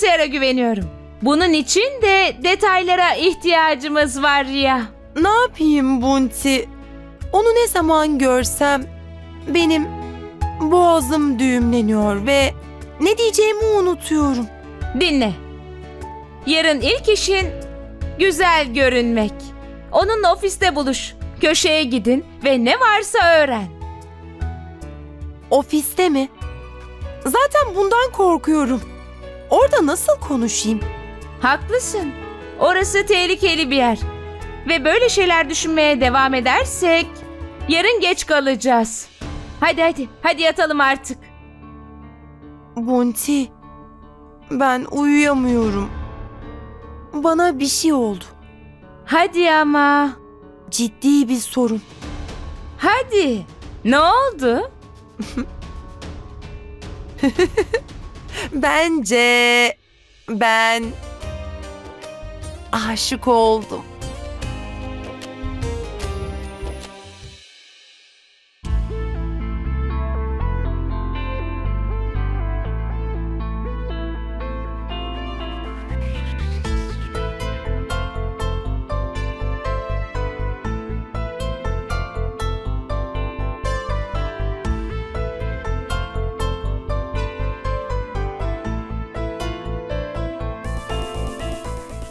bilgisayara güveniyorum. Bunun için de detaylara ihtiyacımız var ya. Ne yapayım Bunti? Onu ne zaman görsem benim boğazım düğümleniyor ve ne diyeceğimi unutuyorum. Dinle. Yarın ilk işin güzel görünmek. Onunla ofiste buluş. Köşeye gidin ve ne varsa öğren. Ofiste mi? Zaten bundan korkuyorum. Orada nasıl konuşayım? Haklısın. Orası tehlikeli bir yer. Ve böyle şeyler düşünmeye devam edersek yarın geç kalacağız. Hadi hadi, hadi yatalım artık. Bunti, ben uyuyamıyorum. Bana bir şey oldu. Hadi ama. Ciddi bir sorun. Hadi. Ne oldu? Bence ben aşık oldum.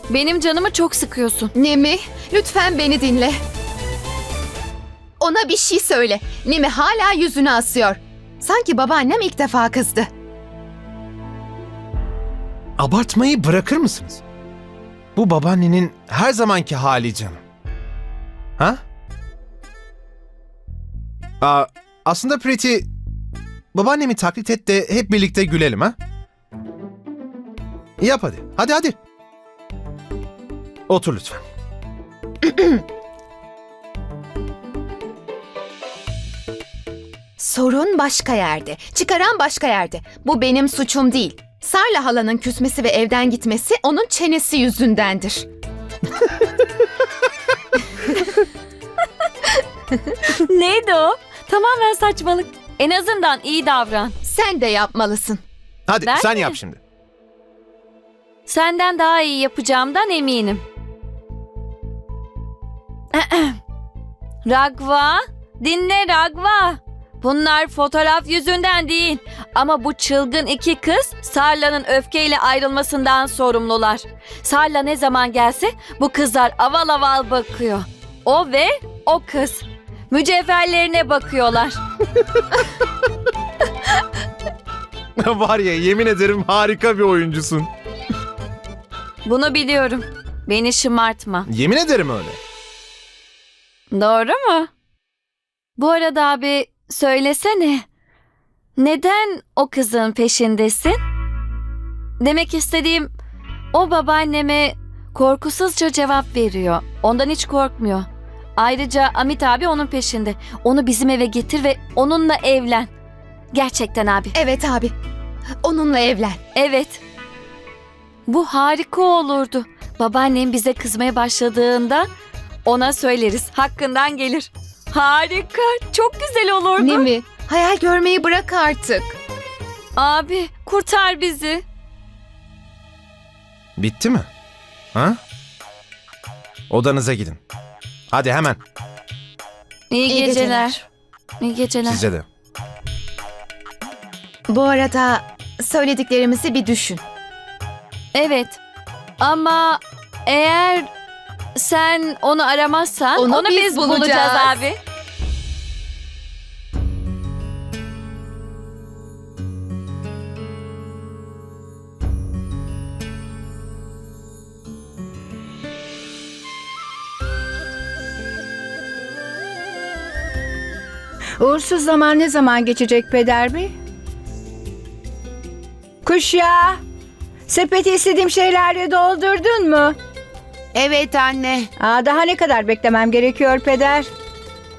Benim canımı çok sıkıyorsun. Nemi, lütfen beni dinle. Ona bir şey söyle. Nemi hala yüzünü asıyor. Sanki babaannem ilk defa kızdı. Abartmayı bırakır mısınız? Bu babaannenin her zamanki hali canım. Ha? Aa, aslında Preti, babaannemi taklit et de hep birlikte gülelim ha? Yap hadi. Hadi hadi. Otur lütfen. Sorun başka yerde. Çıkaran başka yerde. Bu benim suçum değil. Sarla halanın küsmesi ve evden gitmesi onun çenesi yüzündendir. Neydi o? Tamamen saçmalık. En azından iyi davran. Sen de yapmalısın. Hadi Ben sen mi? yap şimdi. Senden daha iyi yapacağımdan eminim. Ragva, dinle Ragva. Bunlar fotoğraf yüzünden değil. Ama bu çılgın iki kız Sarla'nın öfkeyle ayrılmasından sorumlular. Sarla ne zaman gelse bu kızlar aval aval bakıyor. O ve o kız. Mücevherlerine bakıyorlar. Var ya yemin ederim harika bir oyuncusun. Bunu biliyorum. Beni şımartma. Yemin ederim öyle. Doğru mu? Bu arada abi söylesene. Neden o kızın peşindesin? Demek istediğim o babaanneme korkusuzca cevap veriyor. Ondan hiç korkmuyor. Ayrıca Amit abi onun peşinde. Onu bizim eve getir ve onunla evlen. Gerçekten abi. Evet abi. Onunla evlen. Evet. Bu harika olurdu. Babaannem bize kızmaya başladığında ona söyleriz. Hakkından gelir. Harika. Çok güzel olurdu. Nemi, hayal görmeyi bırak artık. Abi kurtar bizi. Bitti mi? Ha? Odanıza gidin. Hadi hemen. İyi, İyi geceler. geceler. İyi geceler. Size de. Bu arada söylediklerimizi bir düşün. Evet. Ama eğer sen onu aramazsan Onu onu, biz biz, bulacağız. bulacağız. abi. Uğursuz zaman ne zaman geçecek peder bey? Kuş ya. Sepeti istediğim şeylerle doldurdun mu? Evet anne. Aa, daha ne kadar beklemem gerekiyor peder?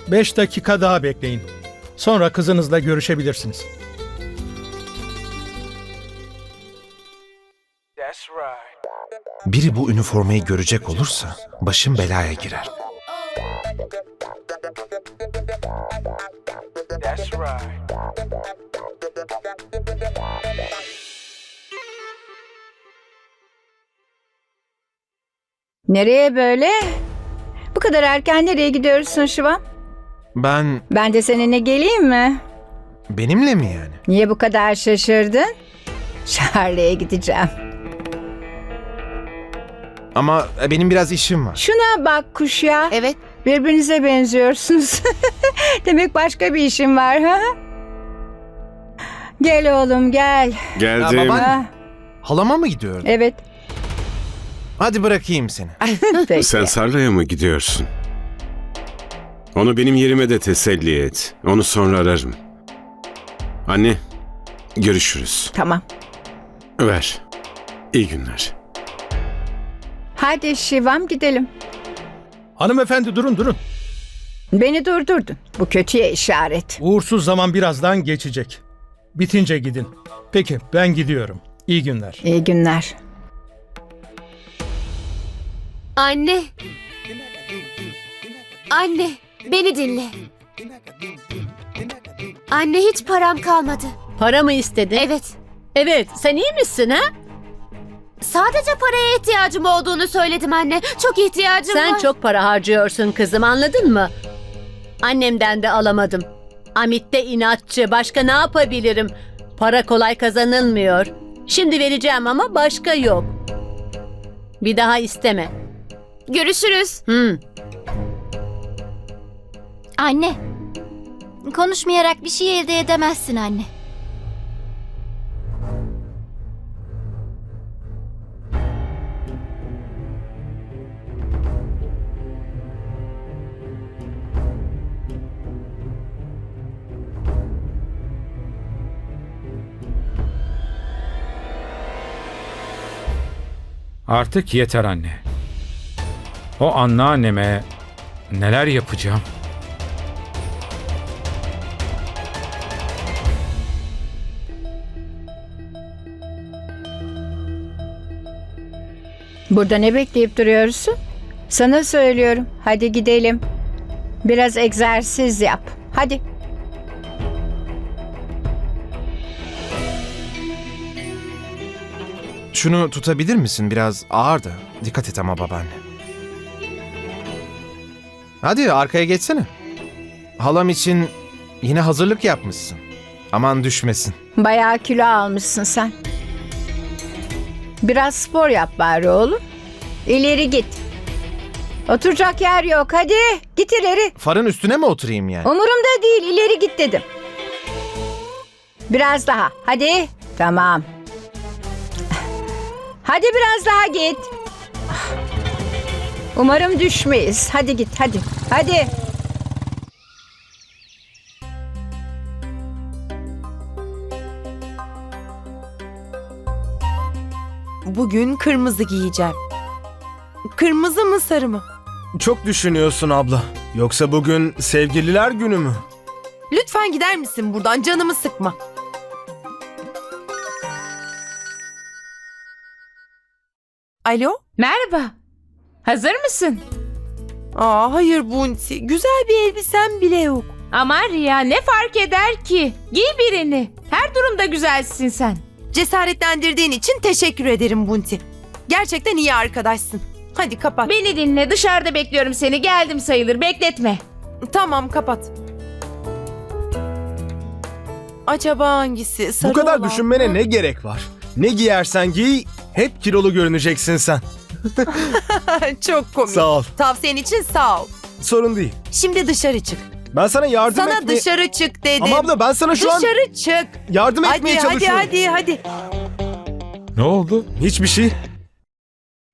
Beş dakika daha bekleyin. Sonra kızınızla görüşebilirsiniz. Biri bu üniformayı görecek olursa başım belaya girer. Nereye böyle? Bu kadar erken nereye gidiyorsun Şivan? Ben Ben de seninle geleyim mi? benimle mi yani? Niye bu kadar şaşırdın? Charlie'ye gideceğim. Ama e, benim biraz işim var. Şuna bak kuş ya. Evet. Birbirinize benziyorsunuz. Demek başka bir işin var ha? Gel oğlum gel. Geldim. Ya baba- Ha, Halama mı gidiyorum? evet. Hadi bırakayım seni. Peki. Sen Sarla'ya mı gidiyorsun? Onu benim yerime de teselli et. Onu sonra ararım. Anne, görüşürüz. Tamam. Ver. İyi günler. Hadi Şivam gidelim. Hanımefendi durun durun. Beni durdurdun. Bu kötüye işaret. Uğursuz zaman birazdan geçecek. Bitince gidin. Peki ben gidiyorum. İyi günler. İyi günler. Anne. Anne, beni dinle. Anne hiç param kalmadı. Para mı istedin? Evet. Evet, sen iyi misin ha? Sadece paraya ihtiyacım olduğunu söyledim anne. Çok ihtiyacım Sen var. çok para harcıyorsun kızım, anladın mı? Annemden de alamadım. Amit de inatçı, başka ne yapabilirim? Para kolay kazanılmıyor. Şimdi vereceğim ama başka yok. Bir daha isteme. Görüşürüz. Hmm. Anne. Konuşmayarak bir şey elde edemezsin anne. Artık yeter anne. O anneanneme neler yapacağım? Burada ne bekleyip duruyorsun? Sana söylüyorum. Hadi gidelim. Biraz egzersiz yap. Hadi. Şunu tutabilir misin? Biraz ağır da. Dikkat et ama babaanne. Hadi arkaya geçsene. Halam için yine hazırlık yapmışsın. Aman düşmesin. Bayağı kilo almışsın sen. Biraz spor yap bari oğlum. İleri git. Oturacak yer yok. Hadi git ileri. Farın üstüne mi oturayım yani? Umurumda değil. ileri git dedim. Biraz daha. Hadi. Tamam. Hadi biraz daha git. Umarım düşmeyiz. Hadi git hadi. Hadi. Bugün kırmızı giyeceğim. Kırmızı mı sarı mı? Çok düşünüyorsun abla. Yoksa bugün sevgililer günü mü? Lütfen gider misin buradan canımı sıkma. Alo? Merhaba. Hazır mısın? Aa hayır Bunti. Güzel bir elbisem bile yok. Aman Riya ne fark eder ki? Giy birini. Her durumda güzelsin sen. Cesaretlendirdiğin için teşekkür ederim Bunti. Gerçekten iyi arkadaşsın. Hadi kapat. Beni dinle dışarıda bekliyorum seni. Geldim sayılır bekletme. Tamam kapat. Acaba hangisi? Sarı Bu kadar olan düşünmene mı? ne gerek var? Ne giyersen giy, hep kilolu görüneceksin sen. Çok komik. Sağ ol. Tavsiyen için sağ ol. Sorun değil. Şimdi dışarı çık. Ben sana yardım Sana etmeye... dışarı çık dedim. Ama abla ben sana şu an dışarı çık. yardım Hadi etmeye hadi çalışıyorum. hadi hadi. Ne oldu? Hiçbir şey.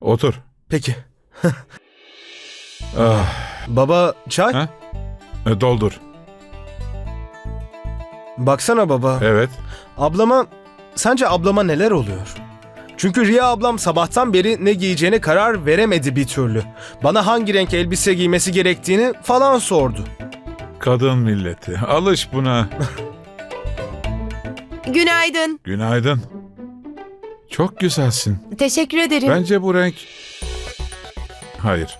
Otur. Peki. Ah, Baba çay? Ha? e, doldur. Baksana baba. Evet. Ablama, sence ablama neler oluyor? Çünkü Riya ablam sabahtan beri ne giyeceğine karar veremedi bir türlü. Bana hangi renk elbise giymesi gerektiğini falan sordu. Kadın milleti. Alış buna. Günaydın. Günaydın. Çok güzelsin. Teşekkür ederim. Bence bu renk... Hayır.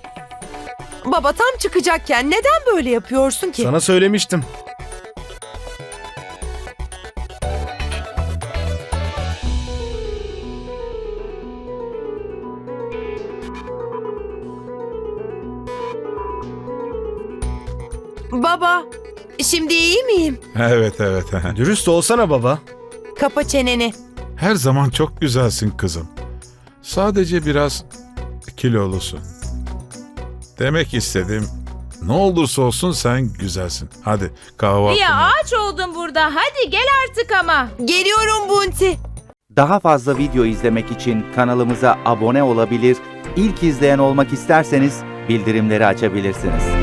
Baba tam çıkacakken neden böyle yapıyorsun ki? Sana söylemiştim. Baba, şimdi iyi miyim? Evet evet. Dürüst olsana baba. Kapa çeneni. Her zaman çok güzelsin kızım. Sadece biraz kilolusun. Demek istedim. Ne olursa olsun sen güzelsin. Hadi kahvaltını. Ya yap. ağaç oldun burada. Hadi gel artık ama. Geliyorum Bunti. Daha fazla video izlemek için kanalımıza abone olabilir, ilk izleyen olmak isterseniz bildirimleri açabilirsiniz.